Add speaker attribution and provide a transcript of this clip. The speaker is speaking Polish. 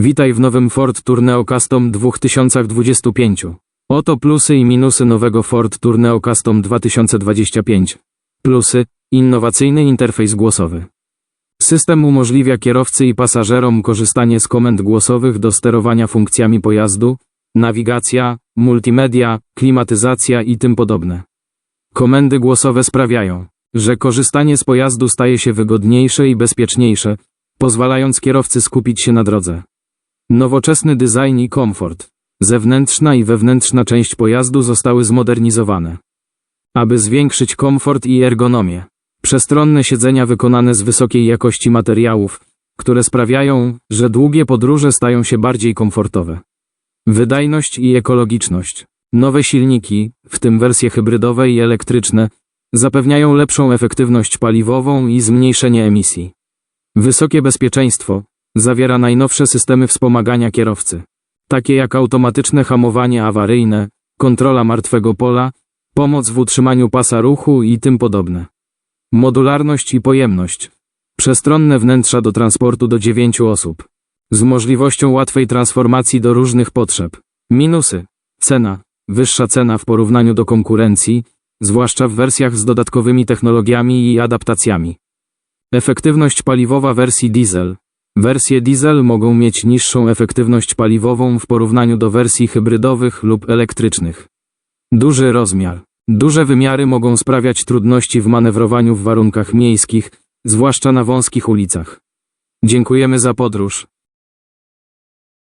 Speaker 1: Witaj w nowym Ford Tourneo Custom 2025. Oto plusy i minusy nowego Ford Tourneo Custom 2025. Plusy: innowacyjny interfejs głosowy. System umożliwia kierowcy i pasażerom korzystanie z komend głosowych do sterowania funkcjami pojazdu, nawigacja, multimedia, klimatyzacja i tym podobne. Komendy głosowe sprawiają, że korzystanie z pojazdu staje się wygodniejsze i bezpieczniejsze, pozwalając kierowcy skupić się na drodze. Nowoczesny design i komfort. Zewnętrzna i wewnętrzna część pojazdu zostały zmodernizowane. Aby zwiększyć komfort i ergonomię. Przestronne siedzenia wykonane z wysokiej jakości materiałów, które sprawiają, że długie podróże stają się bardziej komfortowe. Wydajność i ekologiczność. Nowe silniki, w tym wersje hybrydowe i elektryczne, zapewniają lepszą efektywność paliwową i zmniejszenie emisji. Wysokie bezpieczeństwo zawiera najnowsze systemy wspomagania kierowcy, takie jak automatyczne hamowanie awaryjne, kontrola martwego pola, pomoc w utrzymaniu pasa ruchu i tym podobne. Modularność i pojemność. Przestronne wnętrza do transportu do 9 osób. Z możliwością łatwej transformacji do różnych potrzeb. Minusy. Cena. Wyższa cena w porównaniu do konkurencji, zwłaszcza w wersjach z dodatkowymi technologiami i adaptacjami. Efektywność paliwowa wersji diesel. Wersje diesel mogą mieć niższą efektywność paliwową w porównaniu do wersji hybrydowych lub elektrycznych. Duży rozmiar. Duże wymiary mogą sprawiać trudności w manewrowaniu w warunkach miejskich, zwłaszcza na wąskich ulicach. Dziękujemy za podróż.